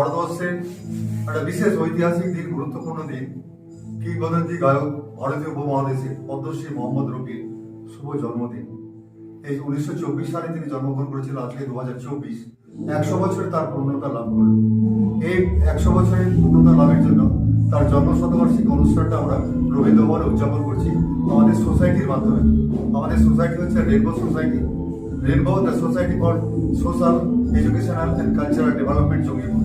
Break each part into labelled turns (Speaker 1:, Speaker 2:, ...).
Speaker 1: ভারতবর্ষের একটা বিশেষ ঐতিহাসিক দিন, গুরুত্বপূর্ণ দিন কিংবদন্তি গায়ক, ভারতীয় উপমহাদেশে পদ্মশ্রী মোহাম্মদ রফির শুভ জন্মদিন। এই উনিশশো চব্বিশ সালে তিনি জন্মগ্রহণ করেছিলেন আজকে দু হাজার চব্বিশ। একশো বছরে তার পূর্ণতা লাভ করল এই একশো বছরের পূর্ণতা লাভের জন্য তার জন্ম শতবার্ষিকী অনুষ্ঠানটা আমরা রবীন্দ্র ভবনে উদযাপন করছি। আমাদের সোসাইটির মাধ্যমে। আমাদের সোসাইটি হচ্ছে Rainbow society. Rainbow the society for social educational and cultural development Jangipur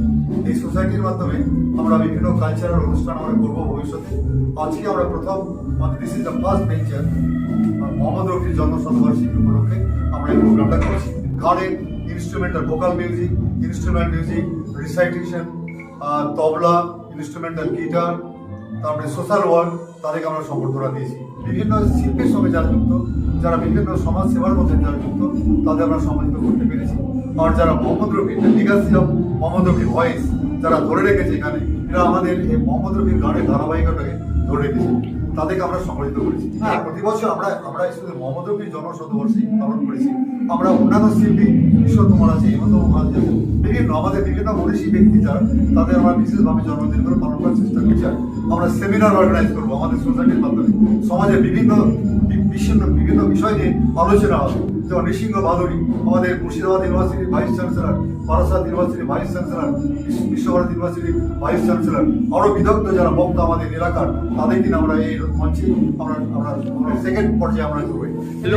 Speaker 1: এই সোসাইটির মাধ্যমে আমরা বিভিন্ন কালচারাল অনুষ্ঠান আমরা করব ভবিষ্যতে। আজকে আমরা প্রথম this is the first venture Mohammad রফির জন্ম শতবার্ষিকী উপলক্ষে আমরা এই প্রোগ্রামটা করছি। গানের instrumental vocal music instrument music recitation tabla instrumental guitar তারপরে সোশ্যাল ওয়ার্ক তাদেরকে আমরা সম্বর্ধনা দিয়েছি। বিভিন্ন শিল্পের সঙ্গে যারা যুক্ত, যারা বিভিন্ন সমাজ সেবার মধ্যে যারা যুক্ত, তাদের আমরা সম্মানিত করতে পেরেছি। আর যারা মোহাম্মদ রফি লিগাসি অফ মোহাম্মদ রফির ভয়েস, যারা ধরে রেখেছে এখানে, এরা আমাদের এই মোহাম্মদ রফির গানের ধারাবাহিকতাকে ধরে রেখেছে। তাদেরকে আমরা সম্মানিত করেছি। হ্যাঁ। প্রতি বছর আমরা আমরা শুধু মোহাম্মদ রফির জন্ম শতবর্ষী পালন করেছি। আমরা অন্যান্য শিল্পী ঈশ্বর কুমার আছে হেমন্ত মুখার্জি আছে বিভিন্ন আমাদের বিভিন্ন মনীষী ব্যক্তি যারা তাদের আমরা বিশেষভাবে জন্মদিন করে পালন করার চেষ্টা করছি। আমরা সেমিনার অর্গানাইজ করব আমাদের সোসাইটির মাধ্যমে। সমাজের বিভিন্ন বিভিন্ন বিভিন্ন বিষয় নিয়ে আলোচনা হবে। নৃসিংহ বাদুরী আমাদের মুর্শিদাবাদ ইউনিভার্সিটির ভাইস চ্যান্সেলর, বারাসাত ইউনিভার্সিটির ভাইস চ্যান্সেলর, বিশ্বভারত ইউনিভার্সিটির ভাইস চ্যান্সেলর আরও বিদগ্ধ যারা বক্তা আমাদের এলাকার, তাদের দিন আমরা এই মঞ্চে আমরা আমরা সেকেন্ড পর্যায়ে আমরা করব।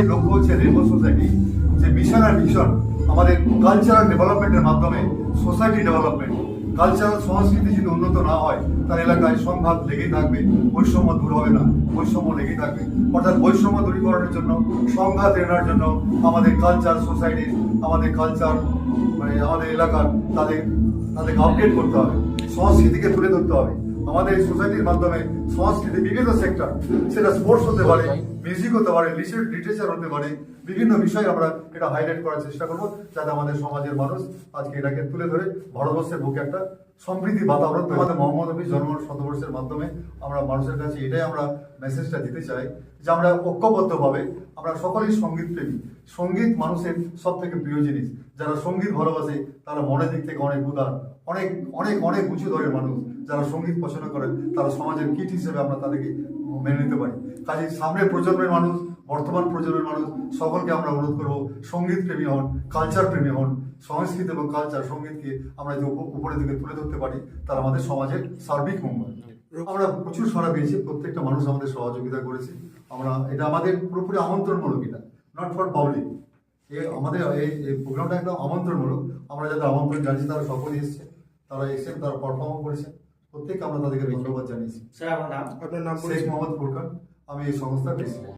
Speaker 1: লক্ষ্য হচ্ছে রেনবো সোসাইটি যে মিশন আর মিশন আমাদের কালচারাল ডেভেলপমেন্টের মাধ্যমে সোসাইটি ডেভেলপমেন্ট কালচারাল সংস্কৃতি যদি উন্নত না হয় তার এলাকায় সংঘাত লেগেই থাকবে, বৈষম্য দূর হবে না, বৈষম্য লেগেই থাকবে। অর্থাৎ বৈষম্য দূরীকরণের জন্য, সংঘাত এনার জন্য আমাদের কালচার সোসাইটি আমাদের কালচার মানে আমাদের এলাকার তাদের, তাদেরকে আপডেট করতে হবে, সংস্কৃতিকে তুলে ধরতে হবে। আমাদের এই সোসাইটির মাধ্যমে সংস্কৃতি বিভিন্ন সেক্টর সেটা স্পোর্টস হতে পারে মিউজিক হতে পারে লিটারেচার হতে পারে বিভিন্ন বিষয় আমরা এটা হাইলাইট করার চেষ্টা করব যাতে আমাদের সমাজের মানুষ আজকে এটাকে তুলে ধরে ভারতবর্ষের বুকে একটা সমৃদ্ধি বাতাবরণ আমাদের মোহাম্মদ রফির জন্ম শতবর্ষের মাধ্যমে আমরা মানুষের কাছে এটাই আমরা মেসেজটা দিতে চাই যে আমরা ঐক্যবদ্ধভাবে আমরা সকলেই সংগীত প্রেমী সংগীত মানুষের সব থেকে প্রিয় জিনিস। যারা সংগীত ভালোবাসে তারা মনের দিক থেকে অনেক উদার অনেক অনেক অনেক উঁচু দরের মানুষ। যারা সংগীত পছন্দ করেন, তারা সমাজের কিট হিসেবে আমরা তাদেরকে মেনে নিতে পারি। কাজে সামনের প্রজন্মের মানুষ, বর্তমান প্রজন্মের মানুষ, সকলকে আমরা অনুরোধ করব, সংগীত প্রেমী হন কালচার প্রেমী হন, সংস্কৃতি এবং কালচার সঙ্গীতকে আমরা যে উপ- উপরের দিকে তুলে ধরতে পারি, তারা আমাদের সমাজের সার্বিক মঙ্গল। আমরা প্রচুর সারা পেয়েছি, প্রত্যেকটা মানুষ আমাদের সহযোগিতা করেছে। আমরা, এটা আমাদের পুরোপুরি আমন্ত্রণমূলক এটা নট ফর পাবলিক এ আমাদের এই প্রোগ্রামটা একদম আমন্ত্রণমূলক। আমরা যাদের আমন্ত্রণ জানিয়েছি, তারা সকলেই এসছে, তারা এসে তারা পারফর্মও করেছেন প্রত্যেককে আমরা তাদেরকে ধন্যবাদ জানিয়েছি।
Speaker 2: স্যার আমার নাম
Speaker 3: আপনার নাম
Speaker 1: শেখ? মোহাম্মদ ফুরকান আমি এই সংস্থার প্রেসিডেন্ট।